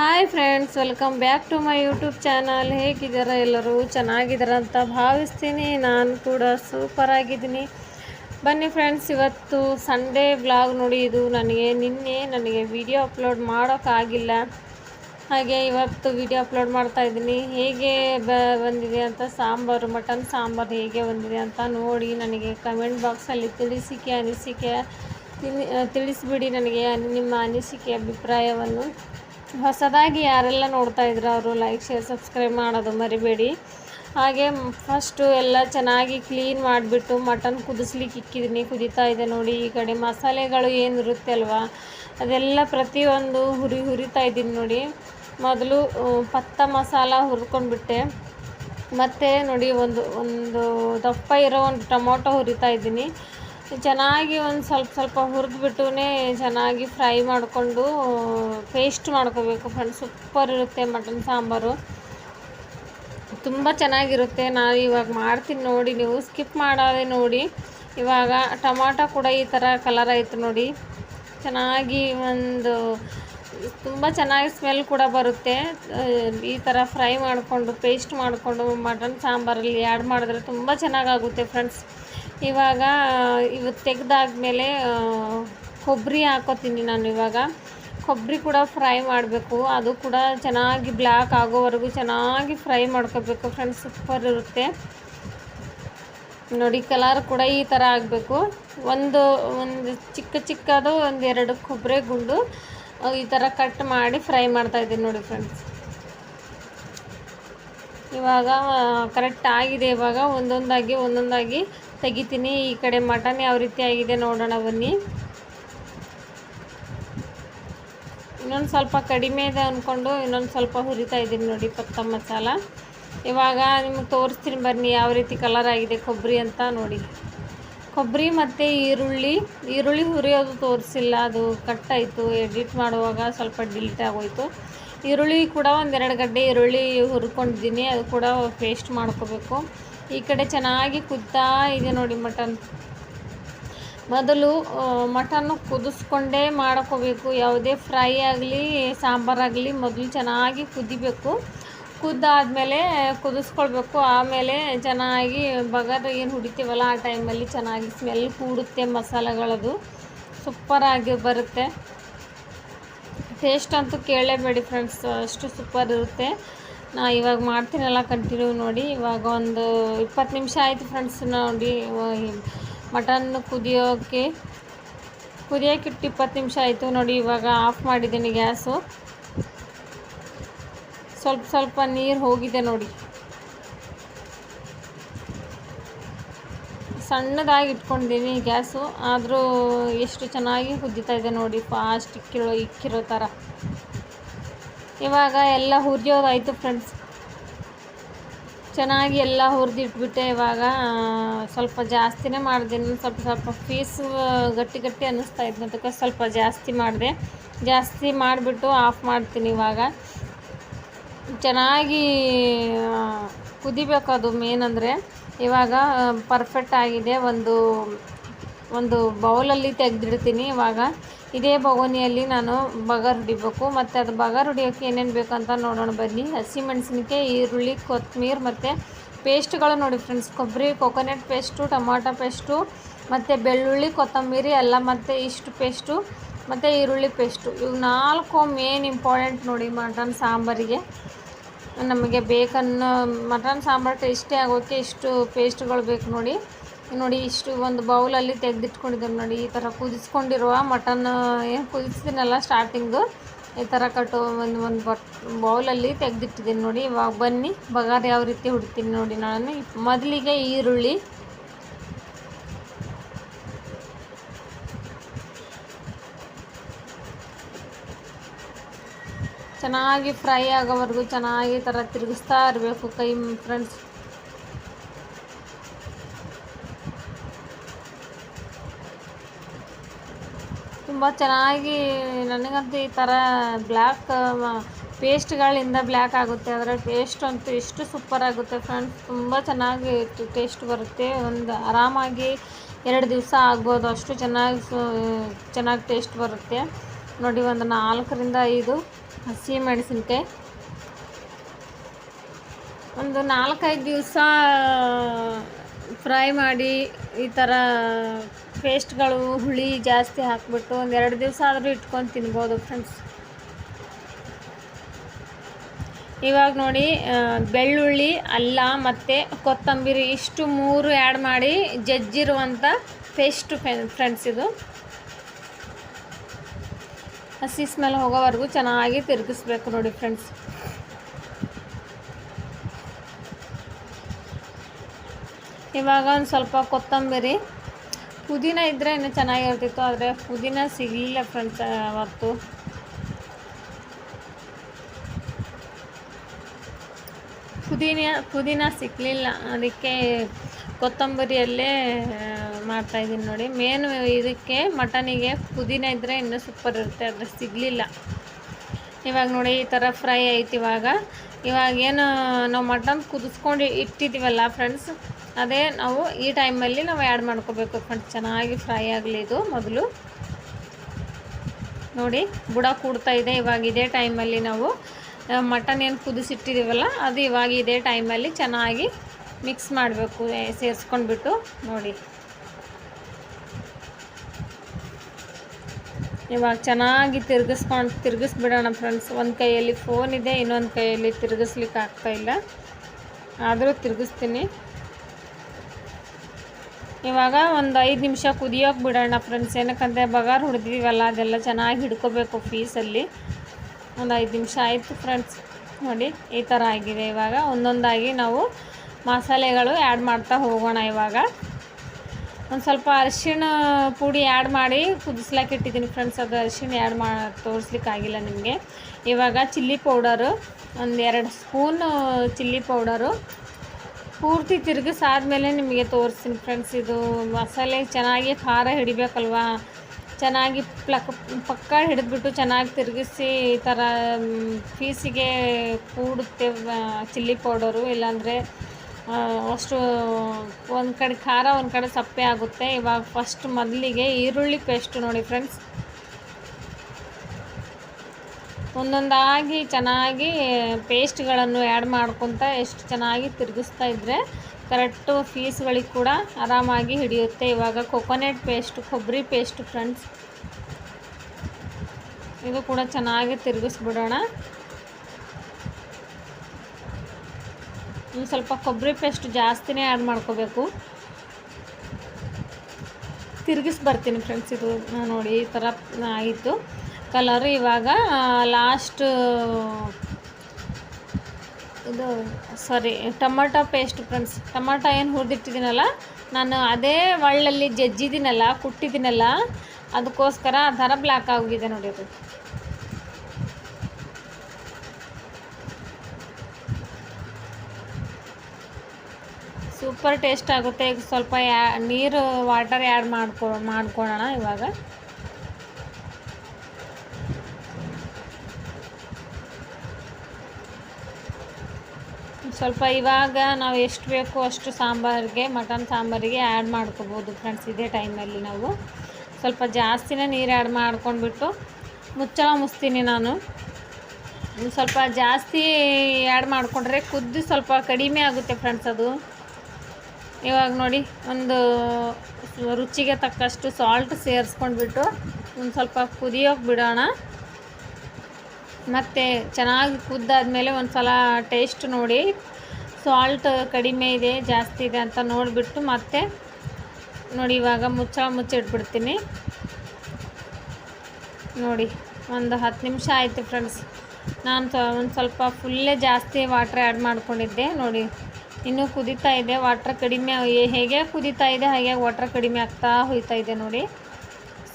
Hi friends welcome back to my YouTube channel ಹೇಗಿದ್ದಾರೆ ಎಲ್ಲರೂ? ಚೆನ್ನಾಗಿದ್ದಾರೆ ಅಂತ ಭಾವಿಸ್ತೀನಿ. ನಾನು ಕೂಡ ಸೂಪರ್ ಆಗಿದ್ದೀನಿ. ಬನ್ನಿ ಫ್ರೆಂಡ್ಸ್ ಇವತ್ತು ಸಂಡೇ ಬ್ಲಾಗ್ ನೋಡಿ. ಇದು ನನಗೆ ನಿನ್ನೆ ನನಗೆ ವಿಡಿಯೋ ಅಪ್ಲೋಡ್ ಮಾಡೋಕ್ಕಾಗಿಲ್ಲ. ಹಾಗೆ ಇವತ್ತು ವಿಡಿಯೋ ಅಪ್ಲೋಡ್ ಮಾಡ್ತಾ ಇದ್ದೀನಿ. ಹೇಗೆ ಬ ಬಂದಿದೆ ಅಂತ ಸಾಂಬಾರು, ಮಟನ್ ಸಾಂಬಾರು ಹೇಗೆ ಬಂದಿದೆ ಅಂತ ನೋಡಿ ನನಗೆ ಕಮೆಂಟ್ ಬಾಕ್ಸಲ್ಲಿ ತಿಳಿಸಿಕೆ, ಅನಿಸಿಕೆ ತಿಳಿಸ್ಬಿಡಿ ನನಗೆ, ನಿಮ್ಮ ಅನಿಸಿಕೆ, ಅಭಿಪ್ರಾಯವನ್ನು. ಹೊಸದಾಗಿ ಯಾರೆಲ್ಲ ನೋಡ್ತಾ ಇದ್ರು ಅವರು ಲೈಕ್ ಶೇರ್ ಸಬ್ಸ್ಕ್ರೈಬ್ ಮಾಡೋದು ಮರಿಬೇಡಿ. ಹಾಗೆ ಫಸ್ಟು ಎಲ್ಲ ಚೆನ್ನಾಗಿ ಕ್ಲೀನ್ ಮಾಡಿಬಿಟ್ಟು ಮಟನ್ ಕುದಿಸ್ಲಿಕ್ಕೆ ಇಕ್ಕಿದ್ದೀನಿ ಕುದೀತಾ ಇದೆ ನೋಡಿ. ಈ ಕಡೆ ಮಸಾಲೆಗಳು ಏನಿರುತ್ತೆ ಅಲ್ವಾ? ಅದೆಲ್ಲ ಪ್ರತಿಯೊಂದು ಹುರಿ ಹುರಿತಾ ಇದ್ದೀನಿ ನೋಡಿ. ಮೊದಲು ಪತ್ತ ಮಸಾಲ ಹುರ್ಕೊಂಡ್ಬಿಟ್ಟೆ. ಮತ್ತು ನೋಡಿ ಒಂದು ಒಂದು ದಪ್ಪ ಇರೋ ಒಂದು ಟೊಮೊಟೊ ಹುರಿತಾ ಇದ್ದೀನಿ. ಚೆನ್ನಾಗಿ ಒಂದು ಸ್ವಲ್ಪ ಸ್ವಲ್ಪ ಹುರಿದ್ಬಿಟ್ಟು ಚೆನ್ನಾಗಿ ಫ್ರೈ ಮಾಡಿಕೊಂಡು ಪೇಸ್ಟ್ ಮಾಡ್ಕೋಬೇಕು ಫ್ರೆಂಡ್ಸ್ ಸೂಪರ್ ಇರುತ್ತೆ ಮಟನ್ ಸಾಂಬಾರು. ತುಂಬ ಚೆನ್ನಾಗಿರುತ್ತೆ. ನಾನು ಇವಾಗ ಮಾಡ್ತೀನಿ ನೋಡಿ, ನೀವು ಸ್ಕಿಪ್ ಮಾಡೋದೇ ನೋಡಿ. ಇವಾಗ ಟೊಮಾಟೊ ಕೂಡ ಈ ಥರ ಕಲರ್ ಆಯಿತು ನೋಡಿ. ಚೆನ್ನಾಗಿ ಒಂದು, ತುಂಬ ಚೆನ್ನಾಗಿ ಸ್ಮೆಲ್ ಕೂಡ ಬರುತ್ತೆ. ಈ ಥರ ಫ್ರೈ ಮಾಡಿಕೊಂಡು ಪೇಸ್ಟ್ ಮಾಡಿಕೊಂಡು ಮಟನ್ ಸಾಂಬಾರಲ್ಲಿ ಆ್ಯಡ್ ಮಾಡಿದ್ರೆ ತುಂಬ ಚೆನ್ನಾಗಾಗುತ್ತೆ ಫ್ರೆಂಡ್ಸ್ ಇವಾಗ ತೆಗೆದಾದ ತೆಗೆದಾದ್ಮೇಲೆ ಕೊಬ್ಬರಿ ಹಾಕೋತೀನಿ ನಾನು ಇವಾಗ. ಕೊಬ್ಬರಿ ಕೂಡ ಫ್ರೈ ಮಾಡಬೇಕು. ಅದು ಕೂಡ ಚೆನ್ನಾಗಿ ಬ್ಲ್ಯಾಕ್ ಆಗೋವರೆಗೂ ಚೆನ್ನಾಗಿ ಫ್ರೈ ಮಾಡ್ಕೋಬೇಕು ಫ್ರೆಂಡ್ಸ್. ಸೂಪರ್ ಇರುತ್ತೆ. ನೋಡಿ, ಕಲರ್ ಕೂಡ ಈ ಥರ ಆಗಬೇಕು. ಒಂದು ಒಂದು ಚಿಕ್ಕ ಚಿಕ್ಕದು, ಒಂದು ಎರಡು ಕೊಬ್ಬರಿ ಗುಂಡು ಈ ಥರ ಕಟ್ ಮಾಡಿ ಫ್ರೈ ಮಾಡ್ತಾ ಇದ್ದೀನಿ ನೋಡಿ ಫ್ರೆಂಡ್ಸ್. ಇವಾಗ ಕರೆಕ್ಟ್ ಆಗಿದೆ ಇವಾಗ. ಒಂದೊಂದಾಗಿ ಒಂದೊಂದಾಗಿ ತೆಗಿತೀನಿ, ಈ ಕಡೆ ಮಟನ್ ಯಾವ ರೀತಿ ಆಗಿದೆ ನೋಡೋಣ ಬನ್ನಿ. ಇನ್ನೊಂದು ಸ್ವಲ್ಪ ಕಡಿಮೆ ಇದೆ ಅಂದ್ಕೊಂಡು ಇನ್ನೊಂದು ಸ್ವಲ್ಪ ಹುರಿತಾ ಇದ್ದೀನಿ ನೋಡಿ ಪತ್ತ ಮಸಾಲ. ಇವಾಗ ನಿಮ್ಗೆ ತೋರಿಸ್ತೀನಿ ಬನ್ನಿ ಯಾವ ರೀತಿ ಕಲರ್ ಆಗಿದೆ ಕೊಬ್ಬರಿ ಅಂತ ನೋಡಿ. ಕೊಬ್ಬರಿ ಮತ್ತು ಈರುಳ್ಳಿ. ಈರುಳ್ಳಿ ಹುರಿಯೋದು ತೋರಿಸಿಲ್ಲ, ಅದು ಕಟ್ಟಾಯಿತು ಎಡಿಟ್ ಮಾಡುವಾಗ ಸ್ವಲ್ಪ ಡಿಲೀಟ್ ಆಗೋಯ್ತು. ಈರುಳ್ಳಿ ಕೂಡ ಒಂದೆರಡು ಗಡ್ಡೆ ಈರುಳ್ಳಿ ಹುರ್ಕೊಂಡಿದ್ದೀನಿ, ಅದು ಕೂಡ ಪೇಸ್ಟ್ ಮಾಡ್ಕೋಬೇಕು. ಈ ಕಡೆ ಚೆನ್ನಾಗಿ ಕುದ್ತಾ ಇದೆ ನೋಡಿ ಮಟನ್. ಮೊದಲು ಮಟನ್ನು ಕುದಿಸ್ಕೊಂಡೇ ಮಾಡ್ಕೋಬೇಕು. ಯಾವುದೇ ಫ್ರೈ ಆಗಲಿ ಸಾಂಬಾರಾಗಲಿ ಮೊದಲು ಚೆನ್ನಾಗಿ ಕುದಿಬೇಕು. ಕುದ್ದಾದಮೇಲೆ ಕುದಿಸ್ಕೊಳ್ಬೇಕು. ಆಮೇಲೆ ಚೆನ್ನಾಗಿ ಬಗರ್ ಏನು ಹುಡಿತೀವಲ್ಲ, ಆ ಟೈಮಲ್ಲಿ ಚೆನ್ನಾಗಿ ಸ್ಮೆಲ್ ಕೂಡುತ್ತೆ ಮಸಾಲೆಗಳದು. ಸೂಪರಾಗಿ ಬರುತ್ತೆ. ಟೇಸ್ಟ್ ಅಂತೂ ಕೇಳಲೇಬೇಡಿ ಫ್ರೆಂಡ್ಸ್ ಅಷ್ಟು ಸೂಪರ್ ಇರುತ್ತೆ. ನಾ ಇವಾಗ ಮಾಡ್ತೀನಲ್ಲ ಕಂಟಿನ್ಯೂ ನೋಡಿ, ಇವಾಗ ಒಂದು ಇಪ್ಪತ್ತು ನಿಮಿಷ ಆಯಿತು ಫ್ರೆಂಡ್ಸ್ ನೋಡಿ ಮಟನ್ ಕುದಿಯೋಕ್ಕೆ ಕುದಿಯೋಕ್ಕಿಟ್ಟು ಇಪ್ಪತ್ತು ನಿಮಿಷ ಆಯಿತು ನೋಡಿ, ಇವಾಗ ಆಫ್ ಮಾಡಿದ್ದೀನಿ ಗ್ಯಾಸು ಸ್ವಲ್ಪ ಸ್ವಲ್ಪ ನೀರು ಹೋಗಿದೆ ನೋಡಿ. ಸಣ್ಣದಾಗಿ ಇಟ್ಕೊಂಡಿದ್ದೀನಿ ಗ್ಯಾಸು, ಆದರೂ ಎಷ್ಟು ಚೆನ್ನಾಗಿ ಕುದ್ದಿತಾ ಇದೆ ನೋಡಿ ಫಾಸ್ಟ್ ಇಕ್ಕಿರೋ ಇಕ್ಕಿರೋ ಥರ ಇವಾಗ ಎಲ್ಲ ಹುರಿಯೋದಾಯಿತು ಫ್ರೆಂಡ್ಸ್ ಚೆನ್ನಾಗಿ ಎಲ್ಲ ಹುರಿದಿಟ್ಬಿಟ್ಟೆ ಇವಾಗ, ಸ್ವಲ್ಪ ಜಾಸ್ತಿನೇ ಮಾಡಿದೆ ಸ್ವಲ್ಪ ಸ್ವಲ್ಪ ಪೀಸ್ ಗಟ್ಟಿ ಗಟ್ಟಿ ಅನ್ನಿಸ್ತಾ ಇದ್ನ, ಅದಕ್ಕೆ ಸ್ವಲ್ಪ ಜಾಸ್ತಿ ಮಾಡಿದೆ. ಜಾಸ್ತಿ ಮಾಡಿಬಿಟ್ಟು ಆಫ್ ಮಾಡ್ತೀನಿ ಇವಾಗ. ಚೆನ್ನಾಗಿ ಕುದಿಬೇಕು ಅದು ಮೇನ್ ಅಂದರೆ ಇವಾಗ ಪರ್ಫೆಕ್ಟ್ ಆಗಿದೆ. ಒಂದು ಒಂದು ಬೌಲಲ್ಲಿ ತೆಗೆದಿಡ್ತೀನಿ. ಇವಾಗ ಇದೇ ಬಗೋನಿಯಲ್ಲಿ ನಾನು ಬಗರ್ ಹೊಡಿಬೇಕು. ಮತ್ತು ಅದು ಬಗರ್ ಹೊಡಿಯೋಕ್ಕೆ ಏನೇನು ಬೇಕು ಅಂತ ನೋಡೋಣ ಬನ್ನಿ. ಹಸಿಮೆಣಸಿನಕಾಯಿ ಈರುಳ್ಳಿ ಕೊತ್ತಂಬರಿ ಮತ್ತು ಪೇಸ್ಟ್ಗಳು ನೋಡಿ ಫ್ರೆಂಡ್ಸ್ ಕೊಬ್ಬರಿ ಕೊಕೊನೆಟ್ ಪೇಸ್ಟು ಟೊಮಾಟೊ ಪೇಸ್ಟು ಮತ್ತು ಬೆಳ್ಳುಳ್ಳಿ, ಕೊತ್ತಂಬರಿ, ಎಲ್ಲ ಮತ್ತು ಇಷ್ಟು ಪೇಸ್ಟು ಮತ್ತು ಈರುಳ್ಳಿ ಪೇಸ್ಟು ಇವು ನಾಲ್ಕು ಮೇನ್ ಇಂಪಾರ್ಟೆಂಟ್ ನೋಡಿ ಮಟನ್ ಸಾಂಬಾರಿಗೆ. ನಮಗೆ ಬೇಕನ್ನೋ ಮಟನ್ ಸಾಂಬಾರು ಟೇಸ್ಟಿ ಆಗೋಕ್ಕೆ ಇಷ್ಟು ಪೇಸ್ಟ್ಗಳು ಬೇಕು ನೋಡಿ. ನೋಡಿ, ಇಷ್ಟು ಒಂದು ಬೌಲಲ್ಲಿ ತೆಗೆದಿಟ್ಕೊಂಡಿದ್ದೀನಿ ನೋಡಿ. ಈ ಥರ ಕುದಿಸ್ಕೊಂಡಿರುವ ಮಟನ್, ಏನು ಕುದಿಸ್ತೀನಲ್ಲ ಸ್ಟಾರ್ಟಿಂಗು ಈ ಥರ ಕಟ್ಟು ಒಂದು ಒಂದು ಬಟ್, ಬೌಲಲ್ಲಿ ತೆಗೆದಿಟ್ಟಿದ್ದೀನಿ ನೋಡಿ. ಇವಾಗ ಬನ್ನಿ, ಬಗಾರ್ ಯಾವ ರೀತಿ ಹುಡ್ತೀನಿ ನೋಡಿ ನಾನು. ಮೊದಲಿಗೆ ಈರುಳ್ಳಿ ಚೆನ್ನಾಗಿ ಫ್ರೈ ಆಗೋವರೆಗೂ ಚೆನ್ನಾಗಿ ಥರ ತಿರುಗಿಸ್ತಾ ಇರಬೇಕು ಕೈ ಫ್ರೆಂಡ್ಸ್. ತುಂಬ ಚೆನ್ನಾಗಿ ನನಗಂತೂ ಈ ಥರ ಬ್ಲ್ಯಾಕ್ ಪೇಸ್ಟ್ಗಳಿಂದ ಬ್ಲ್ಯಾಕ್ ಆಗುತ್ತೆ. ಅದರ ಟೇಸ್ಟ್ ಅಂತೂ ಎಷ್ಟು ಸೂಪರ್ ಆಗುತ್ತೆ ಫ್ರೆಂಡ್ಸ್. ತುಂಬ ಚೆನ್ನಾಗಿ ಟೇಸ್ಟ್ ಬರುತ್ತೆ. ಒಂದು ಆರಾಮಾಗಿ ಎರಡು ದಿವಸ ಆಗ್ಬೋದು ಅಷ್ಟು ಚೆನ್ನಾಗಿ ಚೆನ್ನಾಗಿ ಟೇಸ್ಟ್ ಬರುತ್ತೆ. ನೋಡಿ ಒಂದು ನಾಲ್ಕರಿಂದ ಐದು. ಹಸಿ ಮೆಣಸಿನ್ಕಾಯಿ. ಒಂದು ನಾಲ್ಕೈದು ದಿವಸ, ಫ್ರೈ ಮಾಡಿ ಈ ಥರ ಪೇಸ್ಟ್ಗಳು, ಹುಳಿ ಜಾಸ್ತಿ ಹಾಕಿಬಿಟ್ಟು ಒಂದು ಎರಡು ದಿವಸ ಆದರೂ ಇಟ್ಕೊಂಡು ತಿನ್ಬೋದು ಫ್ರೆಂಡ್ಸ್ ಇವಾಗ ನೋಡಿ ಬೆಳ್ಳುಳ್ಳಿ, ಅಲ್ಲ ಮತ್ತು ಕೊತ್ತಂಬರಿ ಇಷ್ಟು ಮೂರು ಆ್ಯಡ್ ಮಾಡಿ ಜಜ್ಜಿರುವಂಥ ಪೇಸ್ಟು ಫ್ರೆಂಡ್ಸ್ ಇದು. ಹಸಿ ಸ್ಮೆಲ್ ಹೋಗೋವರೆಗೂ ಚೆನ್ನಾಗಿ ತಿರುಗಿಸ್ಬೇಕು ನೋಡಿ ಫ್ರೆಂಡ್ಸ್ ಇವಾಗ ಒಂದು ಸ್ವಲ್ಪ ಕೊತ್ತಂಬರಿ. ಪುದೀನ ಇದ್ದರೆ ಇನ್ನೂ ಚೆನ್ನಾಗಿರ್ತಿತ್ತು, ಆದರೆ ಪುದೀನ ಸಿಗಲಿಲ್ಲ ಫ್ರೆಂಡ್ಸ್ ಅವತ್ತು. ಪುದೀನ ಪುದೀನ ಸಿಕ್ಕಲಿಲ್ಲ ಅದಕ್ಕೆ ಕೊತ್ತಂಬರಿಯಲ್ಲೇ ಮಾಡ್ತಾಯಿದ್ದೀನಿ ನೋಡಿ. ಮೇನ್ ಇದಕ್ಕೆ ಮಟನಿಗೆ ಪುದೀನ ಇದ್ದರೆ ಇನ್ನೂ ಸೂಪರ್ ಇರುತ್ತೆ. ಅದು ಸಿಗಲಿಲ್ಲ. ಇವಾಗ ನೋಡಿ ಈ ಥರ ಫ್ರೈ ಆಯ್ತು ಇವಾಗ. ಇವಾಗ ಏನು ನಾವು ಮಟನ್ ಕುದಿಸ್ಕೊಂಡು ಇಟ್ಟಿದ್ದೀವಲ್ಲ ಫ್ರೆಂಡ್ಸ್ ಅದೇ ನಾವು ಈ ಟೈಮಲ್ಲಿ ನಾವು ಆ್ಯಡ್ ಮಾಡ್ಕೋಬೇಕು ಫ್ರೆಂಡ್ಸ್ ಚೆನ್ನಾಗಿ ಫ್ರೈ ಆಗಲಿ ಇದು ಮೊದಲು. ನೋಡಿ, ಬುಡ ಕೂಡ್ತಾ ಇದೆ ಇವಾಗ ಇದೇ ಟೈಮಲ್ಲಿ ನಾವು ಮಟನ್ ಏನು ಕುದಿಸಿಟ್ಟಿದ್ದೀವಲ್ಲ, ಅದು ಇವಾಗ ಇದೇ ಟೈಮಲ್ಲಿ ಚೆನ್ನಾಗಿ ಮಿಕ್ಸ್ ಮಾಡಬೇಕು ಸೇರಿಸ್ಕೊಂಡ್ಬಿಟ್ಟು ನೋಡಿ. ಇವಾಗ ಚೆನ್ನಾಗಿ ತಿರ್ಗಿಸ್ಕೊಂಡು ತಿರ್ಗಿಸ್ಬಿಡೋಣ ಫ್ರೆಂಡ್ಸ್ ಒಂದು ಕೈಯಲ್ಲಿ ಫೋನ್ ಇದೆ, ಇನ್ನೊಂದು ಕೈಯಲ್ಲಿ ತಿರುಗಿಸ್ಲಿಕ್ಕೆ ಆಗ್ತಾಯಿಲ್ಲ ಆದರೂ ತಿರುಗಿಸ್ತೀನಿ. ಇವಾಗ ಒಂದು ಐದು ನಿಮಿಷ ಕುದಿಯೋಕೆ ಬಿಡೋಣ ಫ್ರೆಂಡ್ಸ್ ಏನಕ್ಕಂದರೆ ಬಗಾರ್ ಹೊಡೆದಿದ್ದೀವಲ್ಲ ಅದೆಲ್ಲ ಚೆನ್ನಾಗಿ ಹಿಡ್ಕೋಬೇಕು ಪೀಸಲ್ಲಿ ಒಂದು ಐದು ನಿಮಿಷ ಆಯಿತು ಫ್ರೆಂಡ್ಸ್ ನೋಡಿ, ಈ ಥರ ಆಗಿದೆ. ಇವಾಗ ಒಂದೊಂದಾಗಿ ನಾವು ಮಸಾಲೆಗಳು ಆ್ಯಡ್ ಮಾಡ್ತಾ ಹೋಗೋಣ ಇವಾಗ. ಒಂದು ಸ್ವಲ್ಪ ಅರಿಶಿಣ ಪುಡಿ ಆ್ಯಡ್ ಮಾಡಿ ಕುದಿಸ್ಲಿಕ್ಕೆ ಇಟ್ಟಿದ್ದೀನಿ ಫ್ರೆಂಡ್ಸ್ ಅದು ಅರಿಶಿಣ ಆ್ಯಡ್ ಮಾ ತೋರಿಸ್ಲಿಕ್ಕಾಗಿಲ್ಲ ನಿಮಗೆ. ಇವಾಗ ಚಿಲ್ಲಿ ಪೌಡರು ಒಂದು ಎರಡು ಸ್ಪೂನ್ ಚಿಲ್ಲಿ ಪೌಡರು ಪೂರ್ತಿ ತಿರುಗಿಸಾದ್ಮೇಲೆ ನಿಮಗೆ ತೋರಿಸ್ತೀನಿ ಫ್ರೆಂಡ್ಸ್ ಇದು ಮಸಾಲೆ ಚೆನ್ನಾಗಿ ಖಾರ ಹಿಡಿಬೇಕಲ್ವಾ? ಚೆನ್ನಾಗಿ ಪ್ಲಕ್, ಪಕ್ಕ ಹಿಡಿದ್ಬಿಟ್ಟು ಚೆನ್ನಾಗಿ ತಿರುಗಿಸಿ ಈ ಥರ ಪೀಸಿಗೆ ಕೂಡುತ್ತೆ ಚಿಲ್ಲಿ ಪೌಡರು ಇಲ್ಲಾಂದರೆ ಅಷ್ಟು ಒಂದು ಕಡೆ ಖಾರ, ಒಂದು ಕಡೆ ಸಪ್ಪೆ ಆಗುತ್ತೆ. ಇವಾಗ ಫಸ್ಟ್ ಮೊದಲಿಗೆ ಈರುಳ್ಳಿ ಪೇಸ್ಟ್ ನೋಡಿ ಫ್ರೆಂಡ್ಸ್ ಒಂದೊಂದಾಗಿ ಚೆನ್ನಾಗಿ ಪೇಸ್ಟ್ಗಳನ್ನು ಆ್ಯಡ್ ಮಾಡ್ಕೊತ ಎಷ್ಟು ಚೆನ್ನಾಗಿ ತಿರುಗಿಸ್ತಾ ಇದ್ದರೆ ಕರೆಕ್ಟು ಫೀಸ್ಗಳಿಗೆ ಕೂಡ ಆರಾಮಾಗಿ ಹಿಡಿಯುತ್ತೆ. ಇವಾಗ ಕೊಕೊನೆಟ್ ಪೇಸ್ಟ್ ಕೊಬ್ಬರಿ ಪೇಸ್ಟ್ ಫ್ರೆಂಡ್ಸ್ ಇದು ಕೂಡ ಚೆನ್ನಾಗಿ ತಿರುಗಿಸ್ಬಿಡೋಣ. ಒಂದು ಸ್ವಲ್ಪ ಕೊಬ್ಬರಿ ಪೇಸ್ಟ್ ಜಾಸ್ತಿನೇ ಆ್ಯಡ್ ಮಾಡ್ಕೋಬೇಕು. ತಿರುಗಿಸಿ ಬರ್ತೀನಿ ಫ್ರೆಂಡ್ಸ್, ಇದು ನೋಡಿ ಈ ಥರ ಆಯಿತು. ಕಲರ್ ಇವಾಗ ಲಾಸ್ಟ್ ಇದು ಸಾರಿ ಟೊಮಟೊ ಪೇಸ್ಟ್ ಫ್ರೆಂಡ್ಸ್ ಟೊಮಟೊ ಏನು ಹುರಿದಿಟ್ಟಿದ್ದೀನಲ್ಲ, ನಾನು ಅದೇ ಒಳ್ಳಲ್ಲಿ ಜಜ್ಜಿದ್ದೀನಲ್ಲ, ಕುಟ್ಟಿದ್ದೀನಲ್ಲ, ಅದಕ್ಕೋಸ್ಕರ ಆ ಥರ ಬ್ಲ್ಯಾಕ್ ಆಗೋಗಿದೆ ನೋಡಿ ಅದು. ಸೂಪರ್ ಟೇಸ್ಟ್ ಆಗುತ್ತೆ. ಈಗ ಸ್ವಲ್ಪ ನೀರು, ವಾಟರ್ ಆ್ಯಡ್ ಮಾಡ್ಕೊ ಮಾಡ್ಕೊಳ್ಳೋಣ ಇವಾಗ. ಸ್ವಲ್ಪ ಇವಾಗ ನಾವು ಎಷ್ಟು ಬೇಕೋ ಅಷ್ಟು ಸಾಂಬಾರಿಗೆ, ಮಟನ್ ಸಾಂಬಾರಿಗೆ ಆ್ಯಡ್ ಮಾಡ್ಕೋಬೋದು ಫ್ರೆಂಡ್ಸ್, ಇದೇ ಟೈಮಲ್ಲಿ ನಾವು. ಸ್ವಲ್ಪ ಜಾಸ್ತಿನೇ ನೀರು ಆ್ಯಡ್ ಮಾಡ್ಕೊಂಡ್ಬಿಟ್ಟು ಮುಚ್ಚಳ ಮುಚ್ತೀನಿ ನಾನು. ಸ್ವಲ್ಪ ಜಾಸ್ತಿ ಆ್ಯಡ್ ಮಾಡಿಕೊಂಡ್ರೆ ಕುದ್ದು ಸ್ವಲ್ಪ ಕಡಿಮೆ ಆಗುತ್ತೆ ಫ್ರೆಂಡ್ಸ್ ಅದು. ಇವಾಗ ನೋಡಿ, ಒಂದು ರುಚಿಗೆ ತಕ್ಕಷ್ಟು ಸಾಲ್ಟ್ ಸೇರಿಸ್ಕೊಂಡ್ಬಿಟ್ಟು ಒಂದು ಸ್ವಲ್ಪ ಕುದಿಯೋಕೆ ಬಿಡೋಣ. ಮತ್ತು ಚೆನ್ನಾಗಿ ಕುದ್ದಾದಮೇಲೆ ಒಂದು ಸಲ ಟೇಸ್ಟ್ ನೋಡಿ. ಸಾಲ್ಟ್ ಕಡಿಮೆ ಇದೆ, ಜಾಸ್ತಿ ಇದೆ ಅಂತ ನೋಡಿಬಿಟ್ಟು ಮತ್ತೆ ನೋಡಿ, ಇವಾಗ ಮುಚ್ಚ ಮುಚ್ಚಿಟ್ಬಿಡ್ತೀನಿ ನೋಡಿ, ಒಂದು ಹತ್ತು ನಿಮಿಷ ಆಯಿತು ಫ್ರೆಂಡ್ಸ್ ನಾನು ಒಂದು ಸ್ವಲ್ಪ ಫುಲ್ಲೇ ಜಾಸ್ತಿ ವಾಟ್ರ್ ಆ್ಯಡ್ ಮಾಡ್ಕೊಂಡಿದ್ದೆ. ನೋಡಿ. ಇನ್ನೂ ಕುದೀತಾ ಇದೆ ವಾಟ್ರ್ ಕಡಿಮೆ ಹೇಗೆ ಕುದೀತಾ ಇದೆ, ಹಾಗೆ ವಾಟ್ರ್ ಕಡಿಮೆ ಆಗ್ತಾ ಹೋಯ್ತಾ ಇದೆ ನೋಡಿ.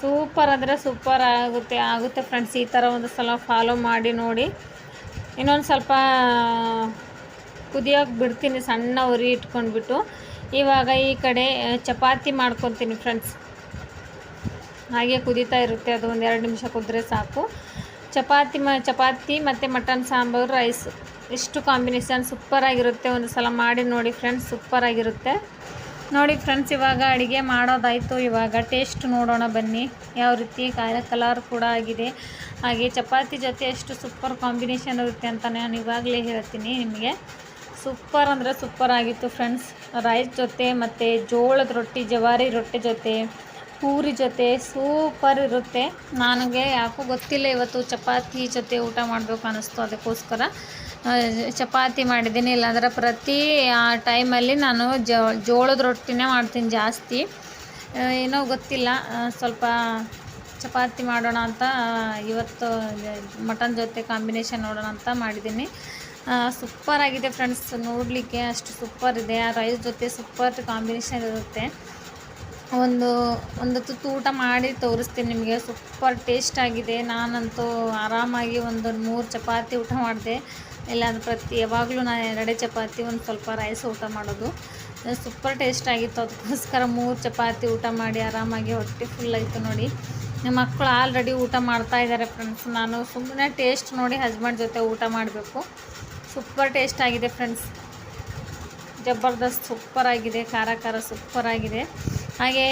ಸೂಪರ್ ಅಂದರೆ ಸೂಪರ್ ಆಗುತ್ತೆ ಆಗುತ್ತೆ ಫ್ರೆಂಡ್ಸ್ ಈ ಥರ ಒಂದು ಸಲ ಫಾಲೋ ಮಾಡಿ ನೋಡಿ. ಇನ್ನೊಂದು ಸ್ವಲ್ಪ, ಕುದಿಯೋಕೆ ಬಿಡ್ತೀನಿ, ಸಣ್ಣ ಉರಿ ಇಟ್ಕೊಂಡ್ಬಿಟ್ಟು. ಇವಾಗ ಈ ಕಡೆ ಚಪಾತಿ ಮಾಡ್ಕೊತೀನಿ ಫ್ರೆಂಡ್ಸ್ ಹಾಗೆ ಕುದೀತಾ ಇರುತ್ತೆ, ಅದು ಒಂದು ಎರಡು ನಿಮಿಷ ಕುದ್ರೆ ಸಾಕು. ಚಪಾತಿ ಮ, ಚಪಾತಿ ಮತ್ತು ಮಟನ್ ಸಾಂಬಾರು ರೈಸ್ ಇಷ್ಟು ಕಾಂಬಿನೇಷನ್ ಸೂಪರಾಗಿರುತ್ತೆ. ಒಂದು ಸಲ ಮಾಡಿ ನೋಡಿ ಫ್ರೆಂಡ್ಸ್ ಸೂಪರಾಗಿರುತ್ತೆ. ನೋಡಿ ಫ್ರೆಂಡ್ಸ್ ಇವಾಗ ಅಡುಗೆ ಮಾಡೋದಾಯಿತು. ಇವಾಗ ಟೇಸ್ಟ್ ನೋಡೋಣ ಬನ್ನಿ. ಯಾವ ರೀತಿ ಕಲರ್ ಕೂಡ ಆಗಿದೆ. ಹಾಗೆ ಚಪಾತಿ ಜೊತೆ ಎಷ್ಟು ಸೂಪರ್ ಕಾಂಬಿನೇಷನ್ ಇರುತ್ತೆ ಅಂತ ನಾನು ಇವಾಗಲೇ ಹೇಳ್ತೀನಿ ನಿಮಗೆ. ಸೂಪರ್ ಅಂದರೆ ಸೂಪರ್ ಆಗಿತ್ತು ಫ್ರೆಂಡ್ಸ್ ರೈಸ್ ಜೊತೆ ಮತ್ತು ಜೋಳದ ರೊಟ್ಟಿ, ಜವಾರಿ ರೊಟ್ಟಿ ಜೊತೆ, ಪೂರಿ ಜೊತೆ ಸೂಪರ್ ಇರುತ್ತೆ. ನನಗೆ ಯಾಕೋ ಗೊತ್ತಿಲ್ಲ ಇವತ್ತು ಚಪಾತಿ ಜೊತೆ ಊಟ ಮಾಡಬೇಕು ಅನ್ನಿಸ್ತು ಅದಕ್ಕೋಸ್ಕರ. ಚಪಾತಿ ಮಾಡಿದ್ದೀನಿ, ಇಲ್ಲಾಂದ್ರೆ ಪ್ರತಿ, ಆ ಟೈಮಲ್ಲಿ ನಾನು ಜೋಳದ ರೊಟ್ಟಿನೇ ಮಾಡ್ತೀನಿ ಜಾಸ್ತಿ. ಏನೋ ಗೊತ್ತಿಲ್ಲ ಸ್ವಲ್ಪ ಚಪಾತಿ ಮಾಡೋಣ ಅಂತ ಇವತ್ತು ಮಟನ್ ಜೊತೆ ಕಾಂಬಿನೇಷನ್ ನೋಡೋಣ ಅಂತ ಮಾಡಿದ್ದೀನಿ. ಸೂಪರ್ ಆಗಿದೆ ಫ್ರೆಂಡ್ಸ್ ನೋಡಲಿಕ್ಕೆ ಅಷ್ಟು ಸೂಪರ್ ಇದೆ. ಆ ರೈಸ್ ಜೊತೆ ಸೂಪರ್ ಕಾಂಬಿನೇಷನ್ ಇರುತ್ತೆ. ಒಂದು ಒಂದು ತುತ್ತು ಊಟ ಮಾಡಿ ತೋರಿಸ್ತೀನಿ ನಿಮಗೆ. ಸೂಪರ್ ಟೇಸ್ಟ್ ಆಗಿದೆ. ನಾನಂತೂ ಆರಾಮಾಗಿ ಒಂದು ಮೂರು ಚಪಾತಿ ಊಟ ಮಾಡಿದೆ. ಇಲ್ಲಾಂದ್ರೆ ಪ್ರತಿ ಯಾವಾಗಲೂ ನಾನು ಎರಡೇ ಚಪಾತಿ, ಒಂದು ಸ್ವಲ್ಪ ರೈಸ್ ಊಟ ಮಾಡೋದು. ಸೂಪರ್ ಟೇಸ್ಟ್ ಆಗಿತ್ತು. ಅದಕ್ಕೋಸ್ಕರ ಮೂರು ಚಪಾತಿ ಊಟ ಮಾಡಿ ಆರಾಮಾಗಿ ಹೊಟ್ಟೆ ಫುಲ್ ಆಯಿತು ನೋಡಿ. ನಮ್ಮ ಮಕ್ಕಳು ಆಲ್ರೆಡಿ ಊಟ ಮಾಡ್ತಾ ಇದ್ದಾರೆ ಫ್ರೆಂಡ್ಸ್ ನಾನು ಸುಮ್ಮನೆ ಟೇಸ್ಟ್ ನೋಡಿ ಹಸ್ಬೆಂಡ್ ಜೊತೆ ಊಟ ಮಾಡಬೇಕು. ಸೂಪರ್ ಟೇಸ್ಟ್ ಆಗಿದೆ ಫ್ರೆಂಡ್ಸ್ ಜಬರ್ದಸ್ತ್ ಸೂಪರ್ ಆಗಿದೆ. ಖಾರ ಖಾರ ಸೂಪರ್ ಆಗಿದೆ. ಹಾಗೆ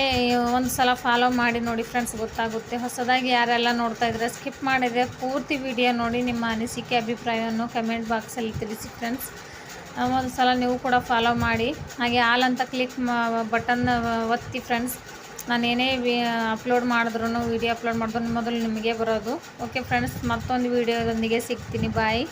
ಒಂದು ಸಲ ಫಾಲೋ ಮಾಡಿ ನೋಡಿ ಫ್ರೆಂಡ್ಸ್ ಗೊತ್ತಾಗುತ್ತೆ. ಹೊಸದಾಗಿ ಯಾರೆಲ್ಲ ನೋಡ್ತಾ ಇದ್ರೆ ಸ್ಕಿಪ್ ಮಾಡಿದರೆ ಪೂರ್ತಿ ವಿಡಿಯೋ ನೋಡಿ ನಿಮ್ಮ ಅನಿಸಿಕೆ, ಅಭಿಪ್ರಾಯವನ್ನು ಕಮೆಂಟ್ ಬಾಕ್ಸಲ್ಲಿ ತಿಳಿಸಿ ಫ್ರೆಂಡ್ಸ್ ಒಂದು ಸಲ ನೀವು ಕೂಡ ಫಾಲೋ ಮಾಡಿ. ಹಾಗೆ ಆಲ್ ಅಂತ ಕ್ಲಿಕ್ ಬಟನ್ ಒತ್ತಿ ಫ್ರೆಂಡ್ಸ್ ನಾನು ಏನೇ ವಿ ಅಪ್ಲೋಡ್ ಮಾಡಿದ್ರು ವಿಡಿಯೋ ಅಪ್ಲೋಡ್ ಮಾಡಿದ್ರು ಮೊದಲು ನಿಮಗೆ ಬರೋದು. ಓಕೆ ಫ್ರೆಂಡ್ಸ್ ಮತ್ತೊಂದು ವಿಡಿಯೋದೊಂದಿಗೆ ಸಿಗ್ತೀನಿ. ಬಾಯ್